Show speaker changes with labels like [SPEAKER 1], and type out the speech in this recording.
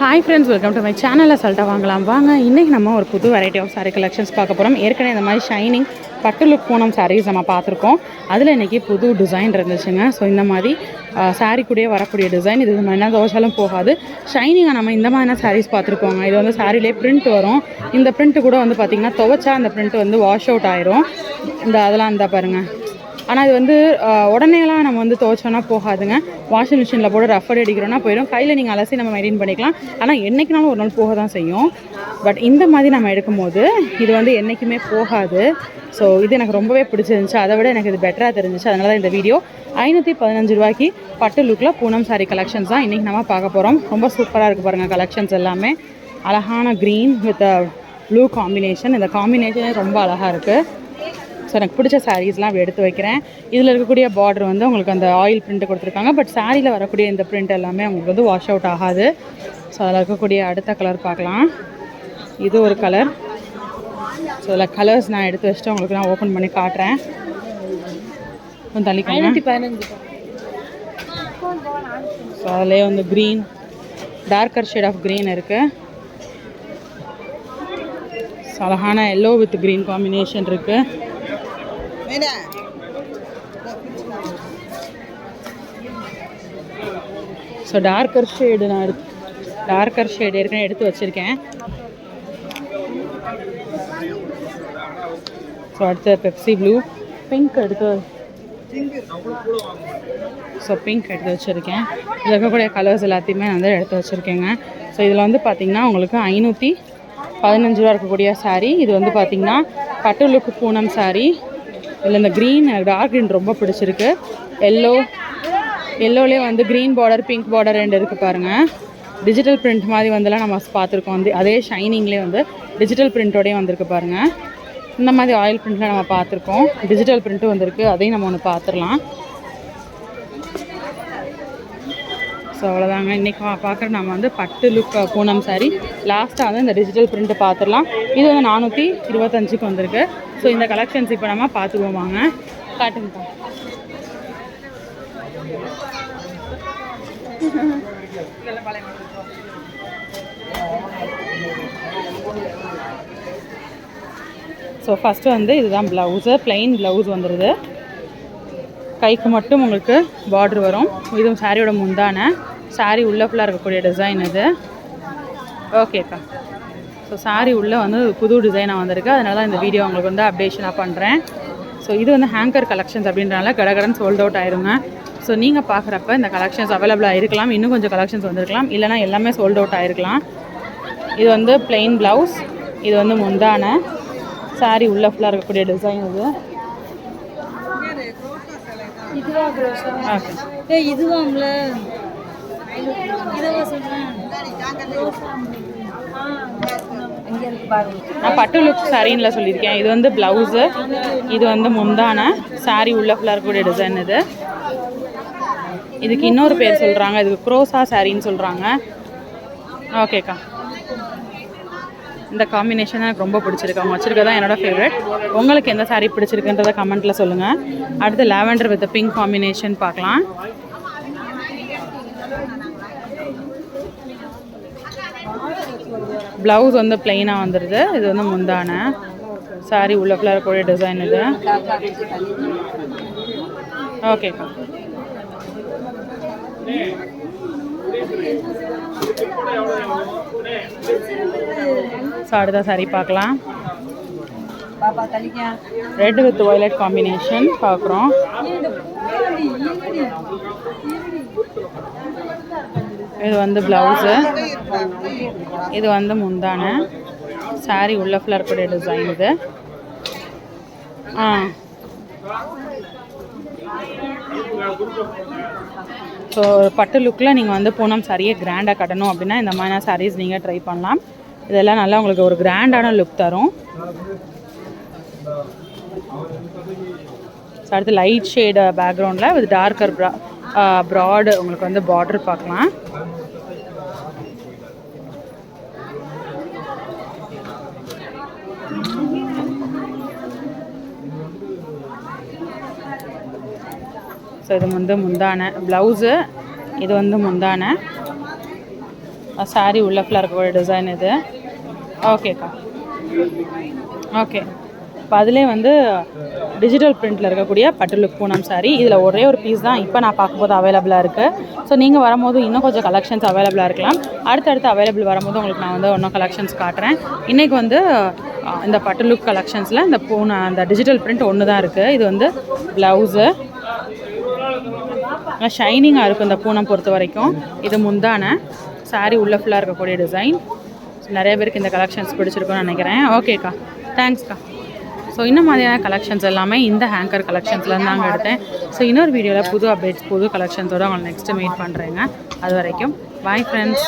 [SPEAKER 1] Hi friends welcome to my சேனலில் சொல்லிட்டு வாங்கலாம். வாங்க இன்றைக்கி நம்ம ஒரு புது வெரைட்டி ஆஃப் சாரீ கலெக்ஷன்ஸ் பார்க்க போகிறோம் ஏற்கனவே இந்த மாதிரி ஷைனிங் பட்டு லுக் பூனம் சாரீஸ் நம்ம பார்த்துருக்கோம். அதில் இன்றைக்கி புது டிசைன் இருந்துச்சுங்க. ஸோ இந்த மாதிரி சாரீ கூடயே வரக்கூடிய டிசைன் இது நம்ம என்ன தோசாலும் போகாது. ஷைனிங்காக நம்ம இந்த மாதிரியான சாரீஸ் பார்த்துருக்கோங்க. இது வந்து சாரிலே பிரிண்ட் வரும். இந்த பிரிண்ட்டு கூட வந்து பார்த்திங்கன்னா துவைச்சா அந்த பிரிண்ட் வந்து வாஷ் அவுட் ஆயிரும். இந்த அதெல்லாம் இருந்தால் பாருங்கள் ஆனால் இது வந்து உடனேலாம் நம்ம வந்து துவைச்சோன்னா போகாதுங்க. வாஷிங் மிஷினில் போட்டு ரஃபர் அடிக்கிறோன்னா போயிடும். கையில் நீங்கள் அலசி நம்ம மெயின்டைன் பண்ணிக்கலாம். ஆனால் என்றைக்குனாலும் ஒரு நாள் போக தான் செய்யும். பட் இந்த மாதிரி நம்ம எடுக்கும்போது இது வந்து என்றைக்குமே போகாது. ஸோ இது எனக்கு ரொம்பவே பிடிச்சிருந்துச்சு. அதை விட எனக்கு இது பெட்டராக தெரிஞ்சிச்சு. அதனால தான் இந்த வீடியோ ஐநூற்றி பதினஞ்சு ரூபாய்க்கு பட்டு லுக்கில் பூனம் சாரி கலெக்ஷன்ஸ் தான் இன்றைக்கி நம்ம பார்க்க போகிறோம் ரொம்ப சூப்பராக இருக்குது பாருங்கள் கலெக்ஷன்ஸ் எல்லாமே. அழகான க்ரீன் வித் ப்ளூ காம்பினேஷன் இந்த காம்பினேஷனே ரொம்ப அழகாக இருக்குது ஸோ எனக்கு பிடிச்ச சாரீஸ்லாம் எடுத்து வைக்கிறேன். இதில் இருக்கக்கூடிய பார்டர் வந்து உங்களுக்கு அந்த ஆயில் பிரிண்ட் கொடுத்துருக்காங்க. பட் சாரியில் வரக்கூடிய இந்த பிரிண்ட் எல்லாமே உங்களுக்கு வந்து வாஷ் அவுட் ஆகாது. ஸோ அதில் இருக்கக்கூடிய அடுத்த கலர் பார்க்கலாம். இது ஒரு கலர் ஸோ இதில் கலர்ஸ் நான் எடுத்து வச்சுட்டு உங்களுக்கு நான் ஓப்பன் பண்ணி காட்டுறேன். கொஞ்சம் தள்ளிக்கோங்க.
[SPEAKER 2] பதினஞ்சு
[SPEAKER 1] ஸோ அதிலே வந்து green darker shade of green இருக்குது ஸோ அழகான எல்லோ வித் க்ரீன் காம்பினேஷன் இருக்குது ஸோ டார்க்கர் ஷேடு நான் எடுத்து டார்க்கர் ஷேடு ஏற்கனவே எடுத்து வச்சுருக்கேன். ஸோ அடுத்து பெப்சி ப்ளூ பிங்க் எடுத்து ஸோ பிங்க் எடுத்து வச்சுருக்கேன். இதில் இருக்கக்கூடிய கலர்ஸ் எல்லாத்தையுமே நான் வந்து எடுத்து வச்சுருக்கேங்க. ஸோ இதில் வந்து பார்த்திங்கன்னா உங்களுக்கு ஐநூற்றி பதினஞ்சு ரூபா இருக்கக்கூடிய சாரீ இது வந்து பார்த்திங்கன்னா பட்டு லுக்கு பூனம் சாரீ இதில் இந்த க்ரீன் டார்க் க்ரீன் ரொம்ப பிடிச்சிருக்கு. எல்லோ எல்லோலேயே வந்து க்ரீன் பார்டர் பிங்க் பார்டர் ரெண்டு இருக்குது பாருங்கள் டிஜிட்டல் பிரிண்ட் மாதிரி வந்தெல்லாம் நம்ம பார்த்துருக்கோம். வந்து அதே ஷைனிங்லேயே வந்து டிஜிட்டல் பிரிண்ட்டோடய வந்திருக்கு பாருங்கள் இந்த மாதிரி ஆயில் பிரிண்ட்லாம் நம்ம பார்த்துருக்கோம். டிஜிட்டல் பிரிண்ட்டும் வந்திருக்கு. அதையும் நம்ம ஒன்று பார்த்துடலாம். ஸோ அவ்வளோதாங்க இன்றைக்கி பார்க்குற நம்ம வந்து பட்டு லுக் பூனம் சாரி லாஸ்ட்டாக வந்து இந்த டிஜிட்டல் பிரிண்ட்டு பார்த்துடலாம் இது வந்து நானூற்றி இருபத்தஞ்சுக்கு வந்திருக்கு. ஸோ இந்த கலெக்ஷன்ஸ் இப்போ நம்ம பார்த்துக்குவோம் வாங்க. காட்டுங்கப்பா ஸோ ஃபஸ்ட்டு வந்து இதுதான் ப்ளவுஸு ப்ளைன் ப்ளவுஸ் வந்துடுது கைக்கு மட்டும் உங்களுக்கு பார்டர் வரும். இதுவும் சாரியோட முந்தான. சாரி உள்ள ஃபுல்லாக இருக்கக்கூடிய டிசைன் இது. ஓகேக்கா ஸோ சாரி உள்ளே வந்து புது டிசைனாக வந்திருக்கு. அதனால தான் இந்த வீடியோ உங்களுக்கு வந்து அப்டேஷனாக பண்ணுறேன் ஸோ இது வந்து ஹேங்கர் கலெக்ஷன்ஸ் அப்படின்றனால கடகடன் சோல்ட் அவுட் ஆயிருங்க. ஸோ நீங்கள் பார்க்குறப்ப இந்த கலெக்ஷன்ஸ் அவைலபிளாக இருக்கலாம். இன்னும் கொஞ்சம் கலெக்ஷன்ஸ் வந்திருக்கலாம். இல்லைனா எல்லாமே சோல்ட் அவுட் ஆயிருக்கலாம். இது வந்து பிளெயின் ப்ளவுஸ் இது வந்து முந்தான. சாரி உள்ள ஃபுல்லாக இருக்கக்கூடிய டிசைன் இது.
[SPEAKER 2] இதுவா ஏ இதுவாம்ல. சொல்றேன்.
[SPEAKER 1] நான் பட்டு லுக் சாரின்ல சொல்லியிருக்கேன். இது வந்து ப்ளவுஸு இது வந்து முந்தான. சாரி உள்ள ஃபுல்லாக இருக்கக்கூடிய டிசைன் இது. இதுக்கு இன்னொரு பேர் சொல்கிறாங்க இதுக்கு க்ரோசா சாரின்னு சொல்கிறாங்க ஓகேக்கா இந்த காம்பினேஷன் எனக்கு ரொம்ப பிடிச்சிருக்கு. அவங்க வச்சிருக்கதான் என்னோட ஃபேவரட் உங்களுக்கு எந்த சாரீ பிடிச்சிருக்குன்றதை கமெண்ட்டில் சொல்லுங்கள் அடுத்து லாவெண்டர் வித் பிங்க் காம்பினேஷன் பார்க்கலாம். ப்ளவுஸ் வந்து பிளெயினாக வந்துடுது இது வந்து முந்தான. சாரி உள்ள ஃபுல்லாக இருக்கக்கூடிய டிசைன் இது. ஓகேக்கா ஸோ அடுத்த சாரி பார்க்கலாம். ரெட் வித் வயலட் காம்பினேஷன் பார்க்குறோம். இது வந்து ப்ளவுஸு இது வந்து முந்தான. சாரி உள்ள ஃபுல்லாக இருக்கக்கூடிய டிசைன் இது. ஆ. ஸோ பட்டு லுக்கில் நீங்கள் வந்து பூனம் சாரியை கிராண்டாக கட்டணும் அப்படின்னா இந்த மாதிரியான சாரீஸ் நீங்கள் ட்ரை பண்ணலாம். இதெல்லாம் நல்லா உங்களுக்கு ஒரு கிராண்டான லுக் தரும். ஸோ அடுத்து லைட் ஷேடு பேக்ரவுண்டில் வித் டார்க்கர் ப்ரா ப்ராடு உங்களுக்கு வந்து பார்டர் பார்க்கலாம். ஸோ இது வந்து முந்தான ப்ளவுஸு இது வந்து முந்தான. சாரி உள்ள ஃபுல்லாக இருக்கக்கூடிய டிசைன் இது. ஓகேக்கா ஓகே இப்போ அதிலே வந்து டிஜிட்டல் பிரிண்டில் இருக்கக்கூடிய பட்டு லுக் பூனம் சாரி இதில் ஒரே ஒரு பீஸ் தான் இப்போ நான் பார்க்கும்போது அவைலபிளாக இருக்குது ஸோ நீங்கள் வரும்போது இன்னும் கொஞ்சம் கலெக்ஷன்ஸ் அவைலபிளாக இருக்கலாம். அடுத்தடுத்து அவைலபிள் வரும்போது உங்களுக்கு நான் வந்து இன்னும் கலெக்ஷன்ஸ் காட்டுறேன். இன்றைக்கி வந்து இந்த பட்டுலுக் கலெக்ஷன்ஸில் இந்த பூனை அந்த டிஜிட்டல் பிரிண்ட் ஒன்று தான் இருக்குது இது வந்து ப்ளவுஸு ஷைனிங்காக இருக்கும் இந்த பூனம் பொறுத்த வரைக்கும் இது முந்தான. Saree உள்ள ஃபுல்லாக இருக்கக்கூடிய டிசைன் நிறைய பேருக்கு இந்த கலெக்ஷன்ஸ் பிடிச்சிருக்குன்னு நினைக்கிறேன். ஓகேக்கா தேங்க்ஸ்க்கா ஸோ இந்த மாதிரியான கலெக்ஷன்ஸ் எல்லாமே இந்த ஹேங்கர் கலெக்ஷன்ஸ்லேருந்து நாங்கள் எடுத்தேன். ஸோ இன்னொரு வீடியோவில் புது அப்டேட்ஸ் புது கலெக்ஷன்ஸோடு உங்களை நெக்ஸ்ட்டு மீட் பண்ணுறேங்க அது வரைக்கும். Bye friends